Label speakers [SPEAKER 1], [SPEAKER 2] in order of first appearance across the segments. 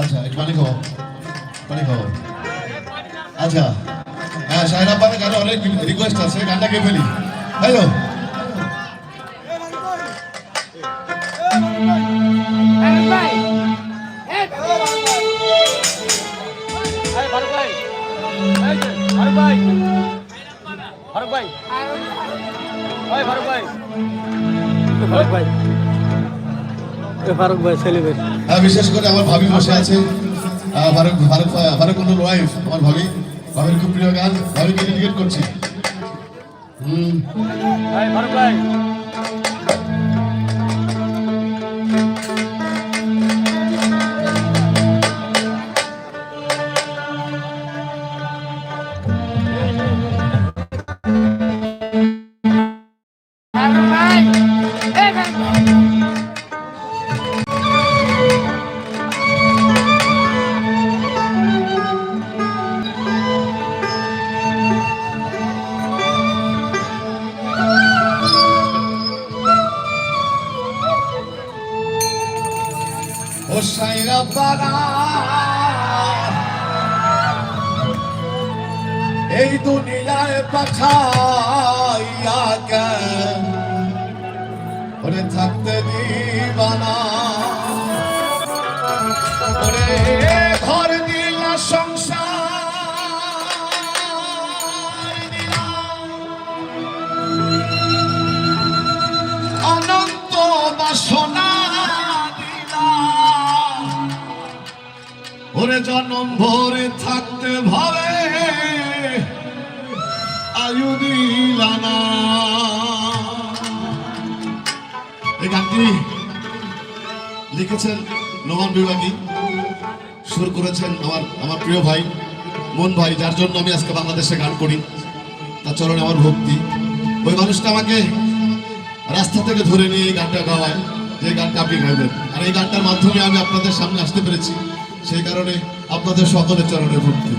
[SPEAKER 1] আচ্ছা একটু পানি খাও। পানি খাও। আচ্ছা হ্যাঁ সাহেব আপনার গানে অনেক রিকোয়েস্ট আছে, গানটা কে ফেলি। হ্যালো
[SPEAKER 2] ফারুক ভাই সেলিব্রেট
[SPEAKER 1] হ্যাঁ বিশেষ করে আমার ভাবি বসে আছে। ফারুক ফারুক ফারুক কুন্ডুর ওয়াইফ আমার ভাবি। ভাবির খুব প্রিয় গান ভাবিকে ডেডিকেট করছি। হুম।
[SPEAKER 2] ভাই ফারুক ভাই।
[SPEAKER 1] জন্ম ভরে থাকতে ভাবে। আয়ু এই গানটি লিখেছেন নোমান বিভাগী। সুর করেছেন আমার আমার প্রিয় ভাই, মন ভাই, যার জন্য আমি আজকে বাংলাদেশে গান করি। তার চরণে আমার ভক্তি। ওই মানুষটা আমাকে রাস্তা থেকে ধরে নিয়ে এই গানটা গাওয়ায়। যে গানটা আপনি গাইবেন। আর এই গানটার মাধ্যমে আমি আপনাদের সামনে আসতে পেরেছি। সেই কারণে আপনাদের সকলের চরণে ভক্তি।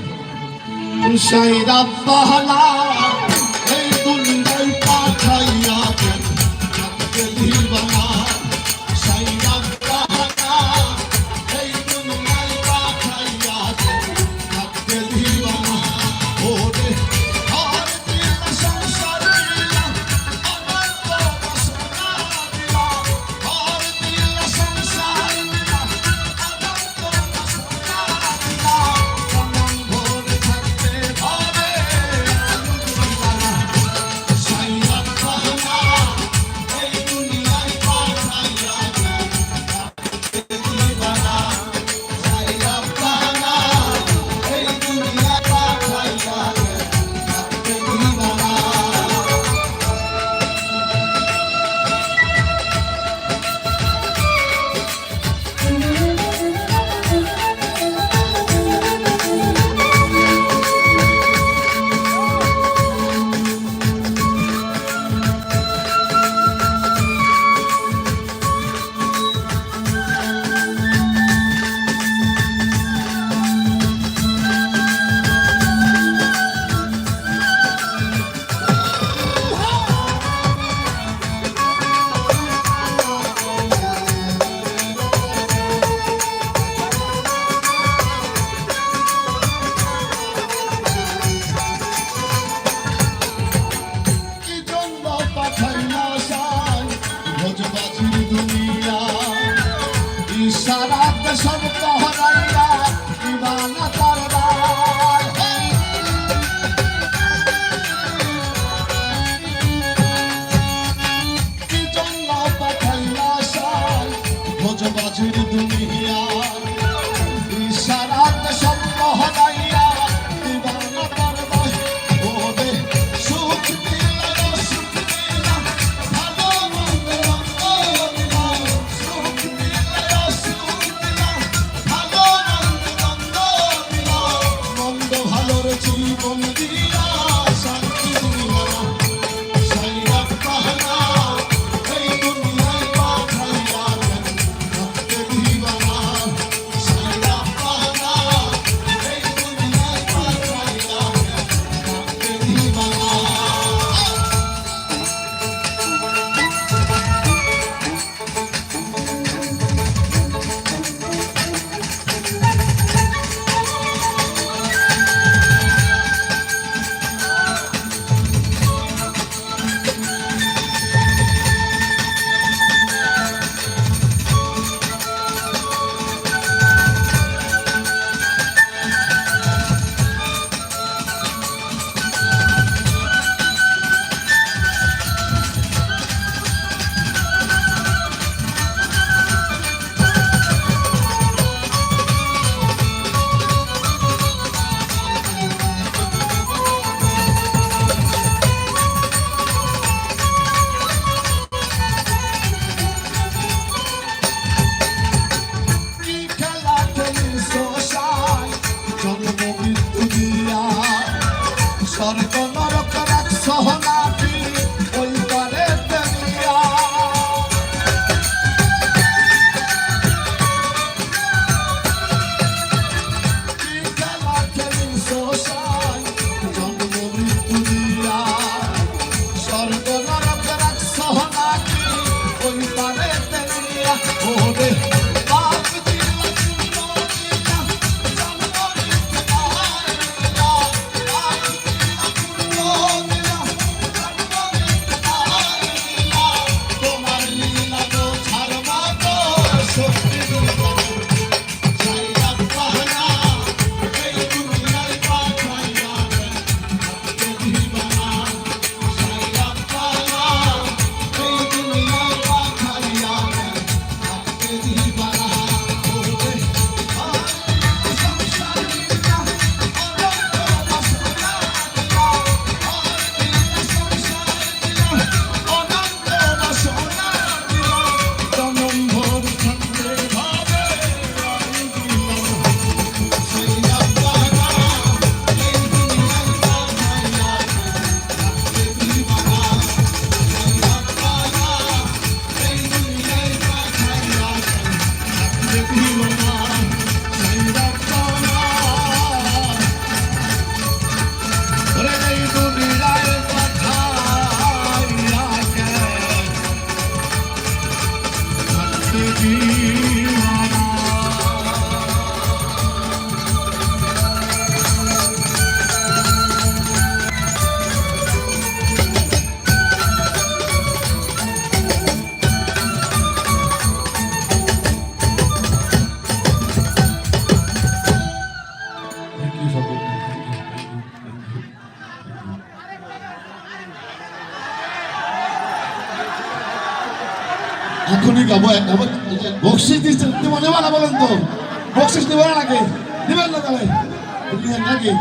[SPEAKER 1] নাকি?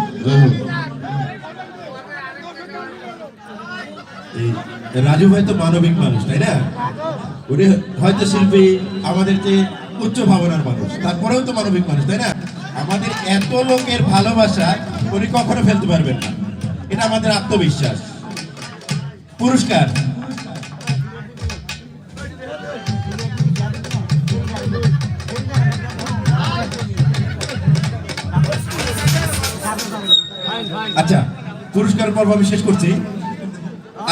[SPEAKER 3] রাজু ভাই তো মানবিক মানুষ, তাই না? উনি হয়তো শিল্পী, আমাদের যে উচ্চ ভাবনার মানুষ, তারপরেও তো মানবিক মানুষ, তাই না? আমাদের এত লোকের ভালোবাসা উনি কখনো ফেলতে পারবেন না। এটা আমাদের আত্মবিশ্বাস। পুরস্কার। পুরস্কার পর্ব আমি শেষ করছি।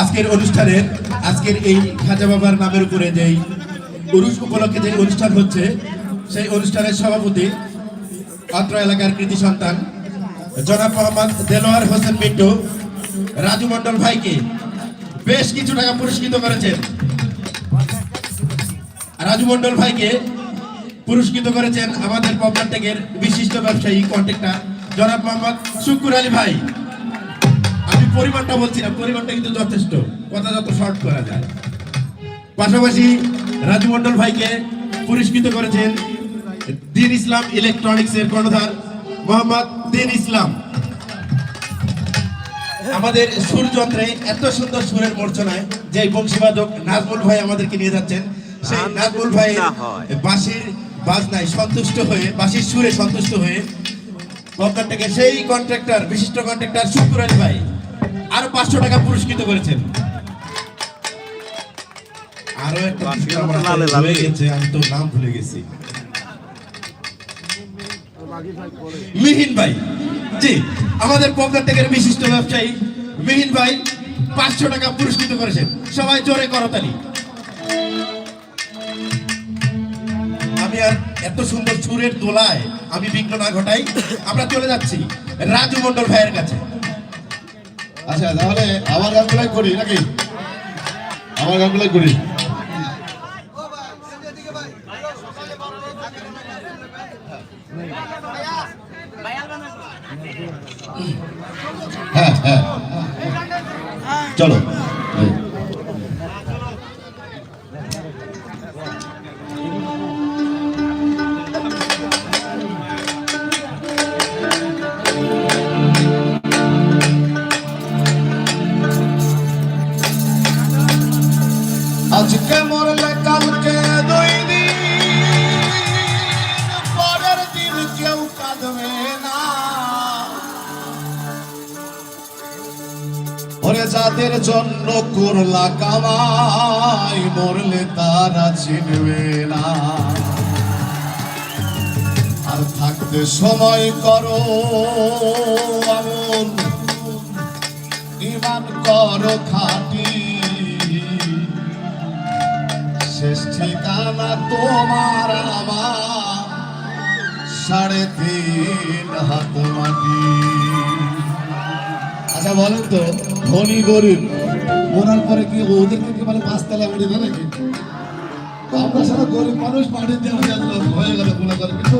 [SPEAKER 3] আজকের অনুষ্ঠানের, আজকের এই খাজা বাবার নামের উপরে যেই উরুষ উপলক্ষে যে অনুষ্ঠান হচ্ছে, সেই অনুষ্ঠানের সভাপতি অত্র এলাকার কৃতি সন্তান, জনাব মোহাম্মদ দেলোয়ার হোসেন মিন্টু, রাজু মন্ডল ভাইকে বেশ কিছু টাকা পুরস্কৃত করেছেন। রাজু মন্ডল ভাইকে পুরস্কৃত করেছেন আমাদের পবনাটেকের বিশিষ্ট ব্যবসায়ী কন্ট্রাক্টর জনাব মোহাম্মদ শুকুর আলী ভাই। পরিমাণটা বলছি না পরিমাণটা কিন্তু যথেষ্ট। কথা যত শর্ট করা যায়। পাশাপাশি রাজু মন্ডল ভাইকে পুরস্কৃত করেছেন দিন ইসলাম ইলেকট্রনিক্স এর কর্ণধার মোহাম্মদ দিন ইসলাম। আমাদের সুরযন্ত্রে এত সুন্দর সুরের মূর্ছনায় যে বংশীবাদক নাজমুল ভাই আমাদেরকে নিয়ে যাচ্ছেন সেই নাজমুল ভাই বাঁশির বাজনায় সন্তুষ্ট হয়ে বাঁশির সুরে সন্তুষ্ট হয়ে সেই কন্ট্রাক্টর বিশিষ্ট কন্ট্রাক্টর শুকুর আলী ভাই। আরও পাঁচশো টাকা পুরস্কৃত করেছেন। আরও একটা আমি তো নাম ভুলে গেছি। মিহিন ভাই জি আমাদের পকেটের বিশিষ্ট ব্যবসায়ী। মিহিন ভাই পাঁচশো টাকা পুরস্কৃত করেছেন। সবাই জোরে করতালি আমি আর এত সুন্দর সুরের দোলায় আমি বিঘ্ন না ঘটাই। আমরা চলে যাচ্ছি রাজু মন্ডল ভাইয়ের কাছে।
[SPEAKER 1] আচ্ছা তাহলে আমার গানগুলাই করি নাকি? আমার গানগুলাই করি। হ্যাঁ হ্যাঁ। চলো। করলা কামাই, মরলে তারা চিনবে না। আর থাকতে সময় করো আমল ইমান করো খাটি। শেষ ঠিকানা তোমার আমার। সাড়ে তিন হাত মাটি। আচ্ছা বলেন তো, ধনী গরিব। মরার পরে কি ওদেরকে কি মানে পাঁচতলা বাড়ি দেয় নাকি? আমরা সারা গরিব মানুষ বাড়ি দেওয়া হয়ে গেল মনে করে। কিন্তু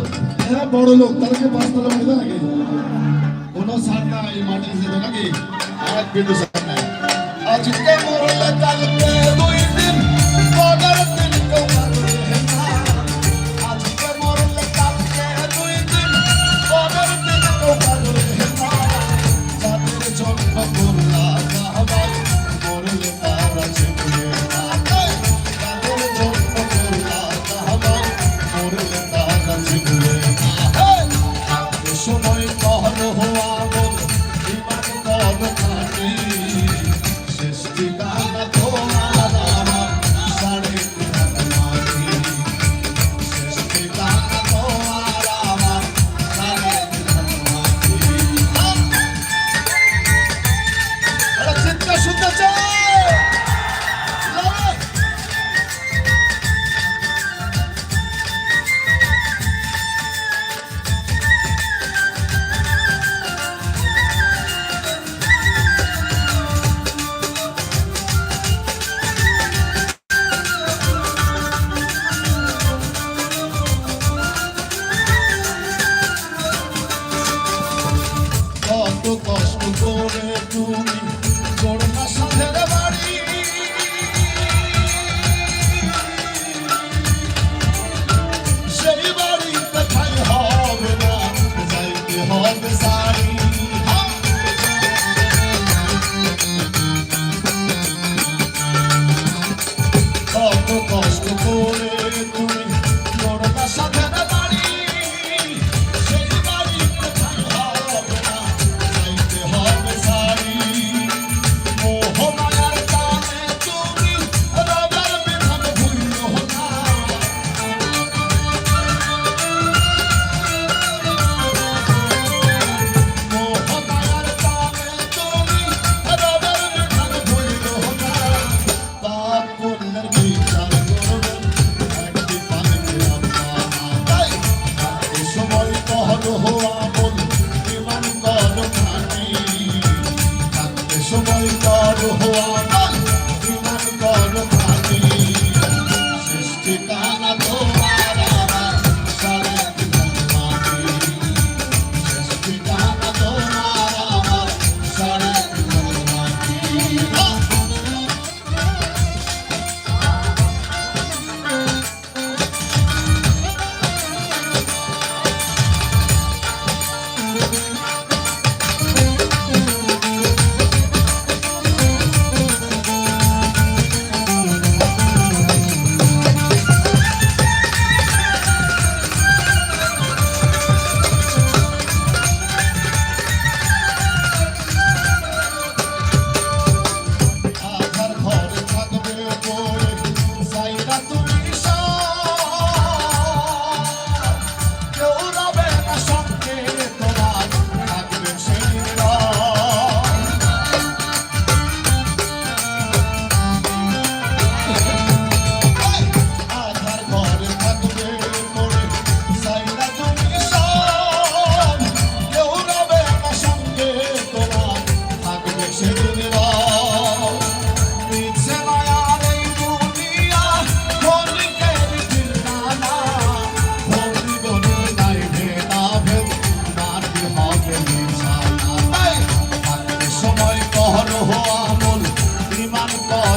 [SPEAKER 1] এরা বড় লোক তাদেরকে পাঁচতলা বাড়ি দেয় নাকি? কোনো সার নাই মাটির যেত নাকি? এক বিন্দু সার নাই। আজকে মরলে কালকে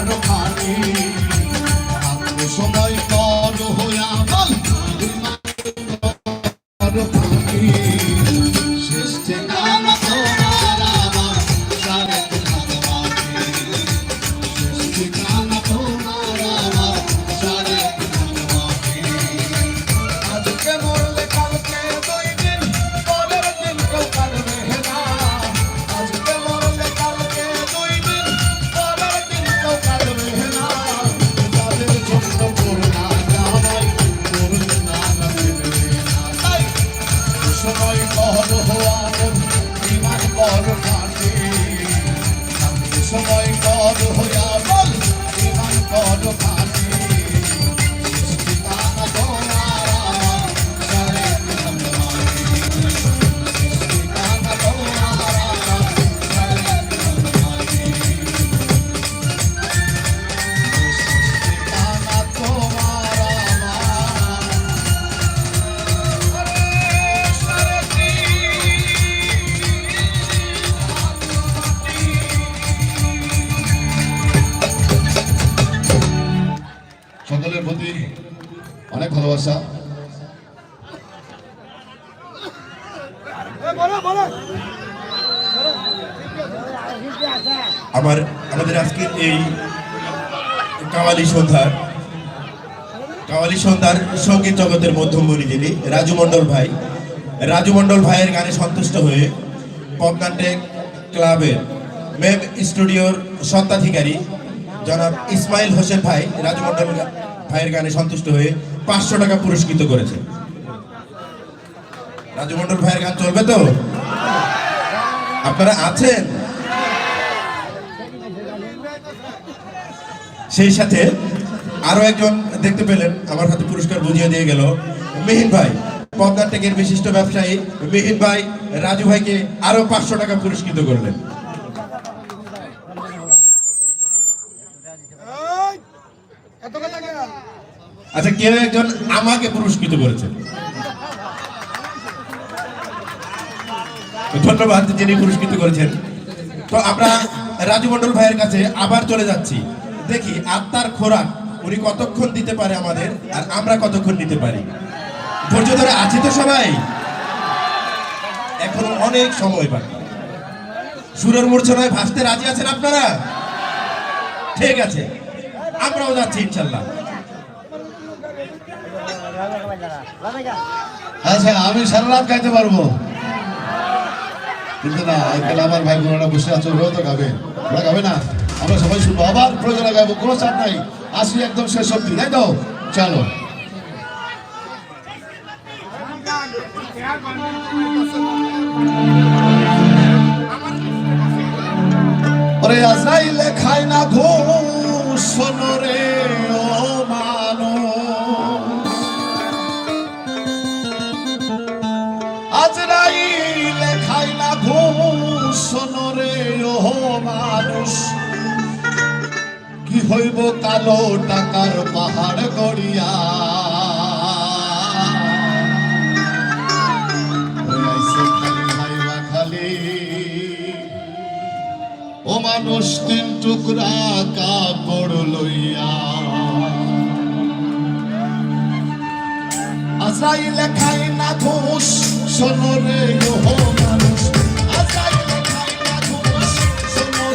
[SPEAKER 1] மனமானே সময় কর হইয়া বল বিধান কর আমার
[SPEAKER 3] আমাদের আজকে এই কাওয়ালি সন্ধ্যার কাওয়ালি সন্ধ্যার সংগীত জগতের মধ্যমণি যিনি, রাজু মণ্ডল ভাই। রাজু মণ্ডল ভাইয়ের গানে সন্তুষ্ট হয়ে পপনাটেক ক্লাবের মেম স্টুডিওর সত্ত্বাধিকারী জনাব ইসমাইল হোসেন ভাই, রাজু মণ্ডল ভাইয়ের গানে সন্তুষ্ট হয়ে পাঁচশো টাকা পুরস্কৃত করেছে রাজু মণ্ডল ভাইয়ের গান চলবে তো? আপনারা আছেন? সেই সাথে আরও একজন দেখতে পেলেন, আমার হাতে পুরস্কার বুঝিয়ে দিয়ে গেল, মেহিন ভাই। পদ্মার টেকের বিশিষ্ট ব্যবসায়ী, মেহিন ভাই, রাজু ভাইকে আরও পাঁচশো টাকা পুরস্কৃত করলেন। আচ্ছা কেউ একজন আমাকে পুরস্কৃত করেছেন ধন্যবাদ যিনি পুরস্কৃত করেছেন। তো আমরা রাজু মন্ডল ভাইয়ের কাছে আবার চলে যাচ্ছি। দেখি আত্মার খোরাক উনি কতক্ষণ দিতে পারে আমাদের আর আমরা কতক্ষণ নিতে পারি? ধৈর্য ধরে আছি তো সবাই? এখন অনেক সময় বাকি। সুরের মূর্ছনায় ভাসতে রাজি আছেন আপনারা? ঠিক আছে, আমরাও যাচ্ছি ইনশাল্লাহ।
[SPEAKER 1] আচ্ছা আমি সারা রাত খাইতে পারব। কিন্তু না আমার ভাই বোনেরা বসে আছে, ওরাও তো ওরা খাবে না? আমরা সবাই শুনব। আবার প্রয়োজনে গাইবো, কোনো চাপ নাই। আসি একদম শেষ অব্দি তাই তো? চলো। ওরে আজরাইলে খায় না ঘুষ কালো টাকার পাহাড় গড়িয়া। মানুষ তিন টুকরা কাপড় লইয়া। আজরাইলে খাই না ঘুষ, শোনো রে ওহো মানুষ। আজরাইলে খাই না ঘুষ, শোনো